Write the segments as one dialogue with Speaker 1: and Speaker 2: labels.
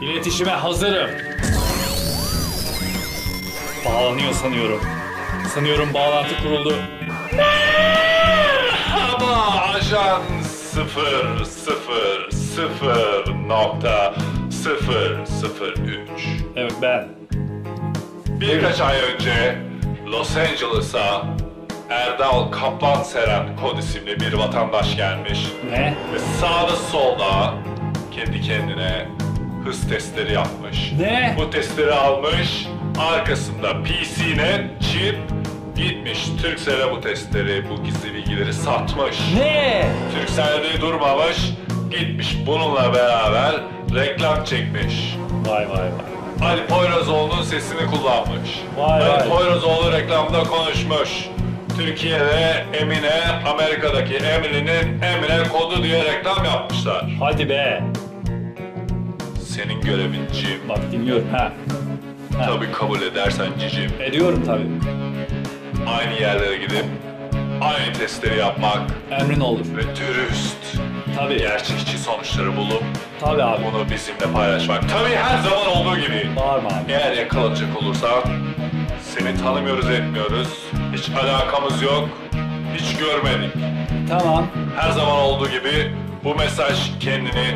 Speaker 1: İletişime hazırım. Bağlanıyor sanıyorum. Sanıyorum bağlantı kuruldu.
Speaker 2: Ama ajan 000.003
Speaker 1: Evet ben.
Speaker 2: Birkaç ay önce Los Angeles'a Erdal Kaplan Seren kod isimli bir vatandaş gelmiş
Speaker 1: Ne?
Speaker 2: ve sağda solda kendi kendine hız testleri yapmış.
Speaker 1: Ne?
Speaker 2: Bu testleri almış, arkasında PC'ne çip gitmiş Turkcell'e bu testleri, bu gizli bilgileri satmış.
Speaker 1: Ne?
Speaker 2: Turkcell'de durmamış, gitmiş bununla beraber reklam çekmiş.
Speaker 1: Vay vay vay.
Speaker 2: Ali Poyrazoğlu'nun sesini kullanmış.
Speaker 1: Vay
Speaker 2: Ali
Speaker 1: vay.
Speaker 2: Poyrazoğlu reklamda konuşmuş. Türkiye'de Emine, Amerika'daki Emine'nin Emine kodu diye reklam yapmışlar.
Speaker 1: Hadi be.
Speaker 2: Senin görevin Cim.
Speaker 1: Bak dinliyorum ha. ha.
Speaker 2: Tabii kabul edersen cicim.
Speaker 1: Ediyorum tabii.
Speaker 2: Aynı yerlere gidip aynı testleri yapmak
Speaker 1: Emrin olur.
Speaker 2: ve dürüst,
Speaker 1: Tabii.
Speaker 2: gerçekçi sonuçları bulup
Speaker 1: Tabii abi.
Speaker 2: bunu bizimle paylaşmak. Tabii her zaman olduğu gibi.
Speaker 1: Bağırma abi.
Speaker 2: Eğer yakalanacak olursan seni tanımıyoruz etmiyoruz. Hiç alakamız yok. Hiç görmedik.
Speaker 1: Tamam.
Speaker 2: Her zaman olduğu gibi bu mesaj kendini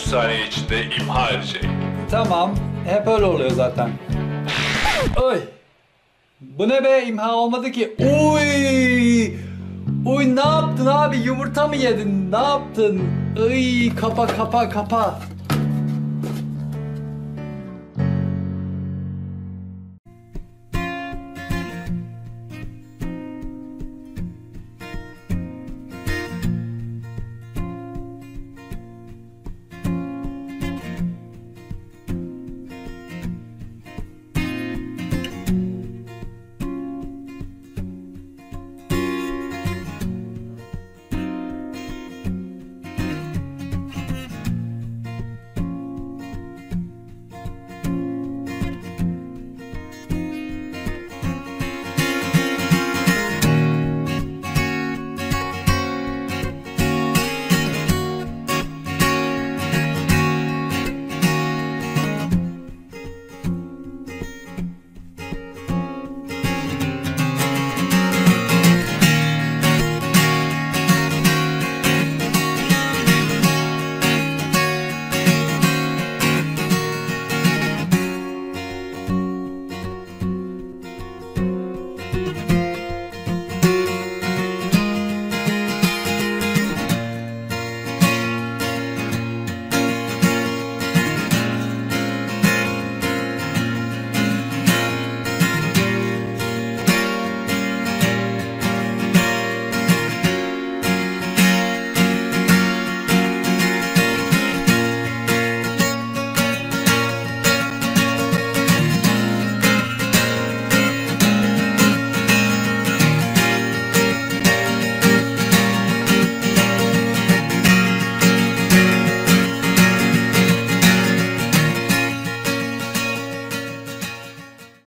Speaker 2: 3 saniye içinde imha edecek.
Speaker 1: Tamam. Hep öyle oluyor zaten. Oy. Bu ne be imha olmadı ki. Uy. Uy ne yaptın abi yumurta mı yedin ne yaptın? Iy kapa kapa kapa.